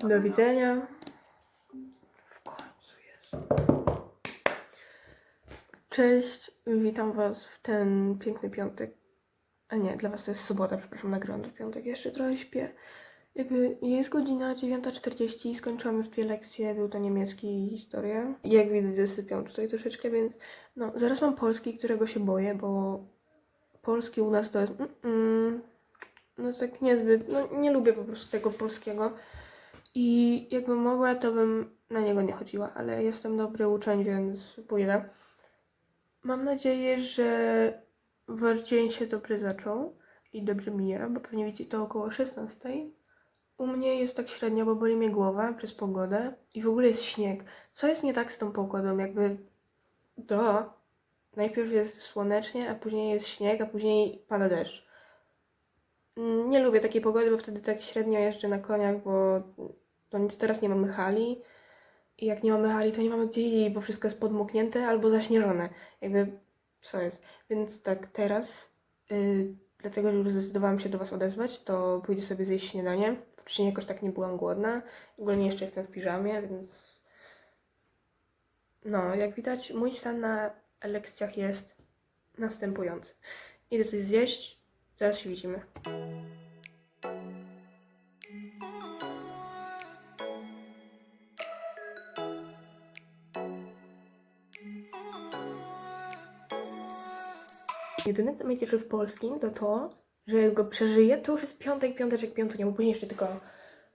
Do widzenia. W końcu jest. Cześć, witam Was w ten piękny piątek. A nie, dla Was to jest sobota, przepraszam, nagrywam w piątek, jeszcze trochę śpię. Jakby jest godzina 9.40, skończyłam już dwie lekcje, był to niemiecki i historia. Jak widać zasypiam tutaj troszeczkę, więc no, zaraz mam polski, którego się boję, bo polski u nas to jest mm, mm, no tak niezbyt, no nie lubię po prostu tego polskiego. I jakbym mogła, to bym na niego nie chodziła, ale jestem dobry uczeń, więc pójdę. Mam nadzieję, że wasz dzień się dobrze zaczął i dobrze mija, bo pewnie widzicie to około 16. U mnie jest tak średnio, bo boli mnie głowa przez pogodę i w ogóle jest śnieg. Co jest nie tak z tą pogodą? Jakby do. Najpierw jest słonecznie, a później jest śnieg, a później pada deszcz. Mm, Nie lubię takiej pogody, bo wtedy tak średnio jeżdżę na koniach, bo nic- teraz nie mamy hali. I jak nie mamy hali, to nie mamy gdzie iść, bo wszystko jest podmoknięte albo zaśnieżone. Jakby co jest. Więc tak teraz, yy, dlatego że już zdecydowałam się do Was odezwać, to pójdę sobie zjeść śniadanie. Wcześniej jakoś tak nie byłam głodna. Ogólnie jeszcze jestem w piżamie, więc... No, jak widać, mój stan na lekcjach jest następujący. Idę coś zjeść, zaraz się widzimy. Jedyne co mnie cieszy w polskim to to, że go przeżyję, to już jest piątek, piąteczek, piątunia, bo później jeszcze tylko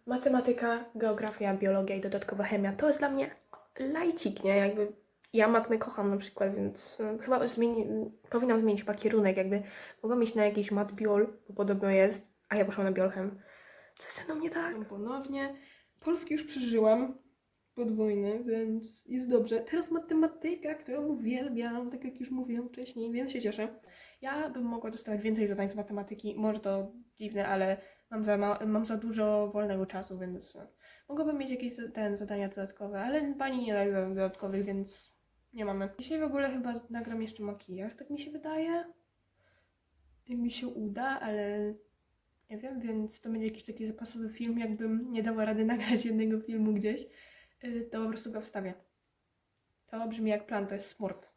matematyka, geografia, biologia i dodatkowa chemia. To jest dla mnie lajcik, nie? Jakby ja matmę kocham na przykład, więc y, chyba zmieni, powinnam zmienić chyba kierunek, jakby mogłam iść na jakiś mat biol, bo podobno jest, a ja poszłam na biolchem. Co jest ze mną nie tak? Ponownie. Polski już przeżyłam podwójny, więc jest dobrze. Teraz matematyka, którą uwielbiam, tak jak już mówiłam wcześniej, więc się cieszę. Ja bym mogła dostawać więcej zadań z matematyki. Może to dziwne, ale mam za, ma- mam za dużo wolnego czasu, więc mogłabym mieć jakieś ten, zadania dodatkowe, ale pani nie daje zadań dodatkowych, więc nie mamy. Dzisiaj w ogóle chyba nagram jeszcze makijaż, tak mi się wydaje. Jak mi się uda, ale nie wiem, więc to będzie jakiś taki zapasowy film. Jakbym nie dała rady nagrać jednego filmu gdzieś, to po prostu go wstawię. To brzmi jak plan, to jest smort.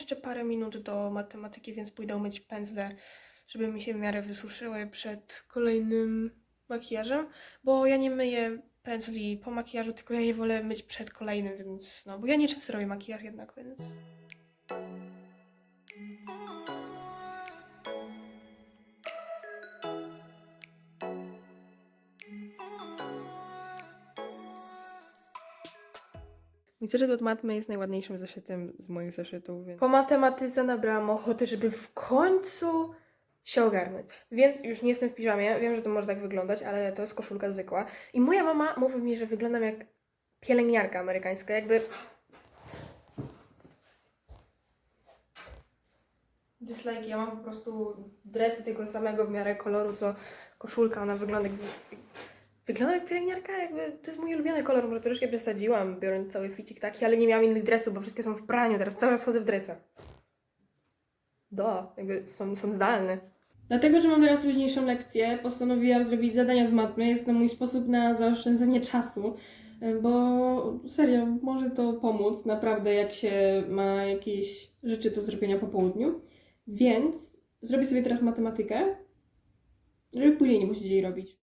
Jeszcze parę minut do matematyki, więc pójdę umyć pędzle, żeby mi się w miarę wysuszyły przed kolejnym makijażem, bo ja nie myję pędzli po makijażu, tylko ja je wolę myć przed kolejnym, więc no, bo ja nie często robię makijaż jednak, więc... Mój zeszyt od matmy jest najładniejszym zeszytem z moich zeszytów. Więc... Po matematyce nabrałam ochoty, żeby w końcu się ogarnąć. Więc już nie jestem w piżamie. Wiem, że to może tak wyglądać, ale to jest koszulka zwykła. I moja mama mówi mi, że wyglądam jak pielęgniarka amerykańska. Jakby. Just like ja mam po prostu dresy tego samego w miarę koloru, co koszulka. Ona wygląda jakby. Wygląda jak pielęgniarka, jakby to jest mój ulubiony kolor, może troszkę przesadziłam, biorąc cały ficik taki, ale nie miałam innych dresów, bo wszystkie są w praniu, teraz cały czas chodzę w dresach. Do, jakby są, są zdalne. Dlatego, że mam teraz luźniejszą lekcję, postanowiłam zrobić zadania z matmy. Jest to mój sposób na zaoszczędzenie czasu, bo serio, może to pomóc naprawdę, jak się ma jakieś rzeczy do zrobienia po południu. Więc zrobię sobie teraz matematykę, żeby później nie musieć jej robić.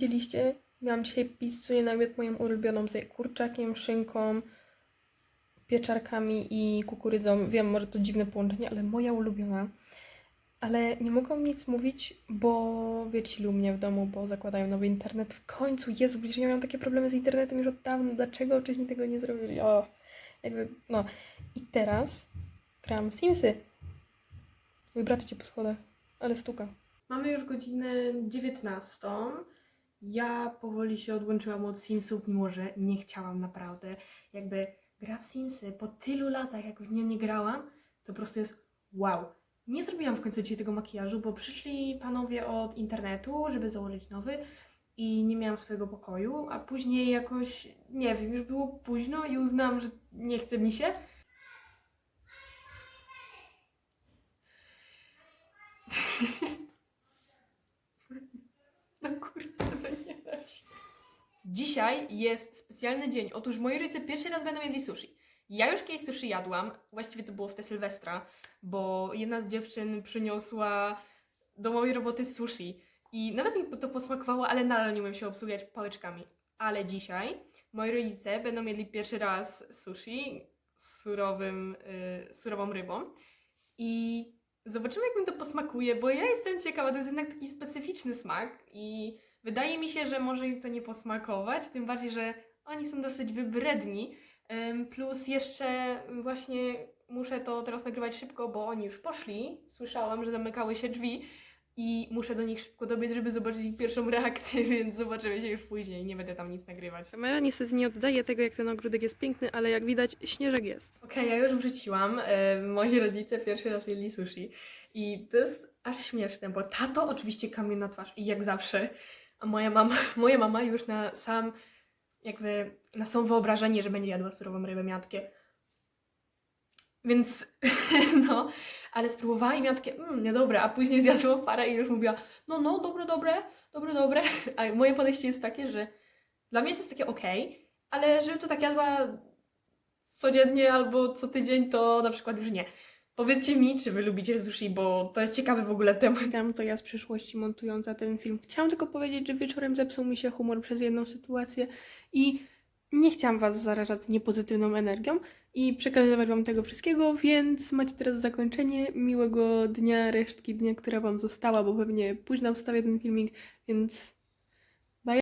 Widzieliście, miałam dzisiaj pizzę na obiad moją ulubioną z kurczakiem, szynką, pieczarkami i kukurydzą. Wiem, może to dziwne połączenie, ale moja ulubiona. Ale nie mogą nic mówić, bo wiecie, u mnie w domu, bo zakładają nowy internet. W końcu, Jezu, przecież ja miałam takie problemy z internetem już od dawna. Dlaczego wcześniej tego nie zrobili? O, jakby, no. I teraz gram Simsy. Mój brat idzie po schodach, ale stuka. Mamy już godzinę 19. Ja powoli się odłączyłam od Simsów, mimo że nie chciałam naprawdę. Jakby gra w Simsy po tylu latach, jak w nią nie grałam, to po prostu jest wow. Nie zrobiłam w końcu dzisiaj tego makijażu, bo przyszli panowie od internetu, żeby założyć nowy i nie miałam swojego pokoju, a później jakoś, nie wiem, już było późno i uznałam, że nie chce mi się. No kurde. Dzisiaj jest specjalny dzień. Otóż moi rodzice pierwszy raz będą jedli sushi. Ja już kiedyś sushi jadłam, właściwie to było w te Sylwestra, bo jedna z dziewczyn przyniosła do mojej roboty sushi i nawet mi to posmakowało, ale nadal nie umiem się obsługiwać pałeczkami. Ale dzisiaj moi rodzice będą mieli pierwszy raz sushi z surowym, y, surową rybą i zobaczymy jak mi to posmakuje, bo ja jestem ciekawa, to jest jednak taki specyficzny smak i wydaje mi się, że może im to nie posmakować, tym bardziej, że oni są dosyć wybredni, Plus jeszcze właśnie muszę to teraz nagrywać szybko, bo oni już poszli. Słyszałam, że zamykały się drzwi i muszę do nich szybko dobiec, żeby zobaczyć ich pierwszą reakcję, więc zobaczymy się już później. Nie będę tam nic nagrywać. Kamera niestety nie oddaje tego, jak ten ogródek jest piękny, ale jak widać, śnieżek jest. Okej, ja już wrzuciłam. E, moi rodzice pierwszy raz jedli sushi i to jest aż śmieszne, bo tato oczywiście kamień na twarz i jak zawsze, a moja mama, moja mama już na sam jakby na samo wyobrażenie, że będzie jadła surową rybę miatkie. Więc no, ale spróbowała i miatkie, mmm, niedobre, a później zjadła parę i już mówiła, no, no, dobre, dobre, dobre, dobre. A moje podejście jest takie, że dla mnie to jest takie okej, ale żebym to tak jadła codziennie albo co tydzień, to na przykład już nie. Powiedzcie mi, czy wy lubicie sushi, bo to jest ciekawy w ogóle temat. Witam, to ja z przyszłości montująca ten film. Chciałam tylko powiedzieć, że wieczorem zepsuł mi się humor przez jedną sytuację i nie chciałam Was zarażać niepozytywną energią i przekazywać Wam tego wszystkiego, więc macie teraz zakończenie miłego dnia, resztki dnia, która Wam została, bo pewnie późno wstawię ten filmik, więc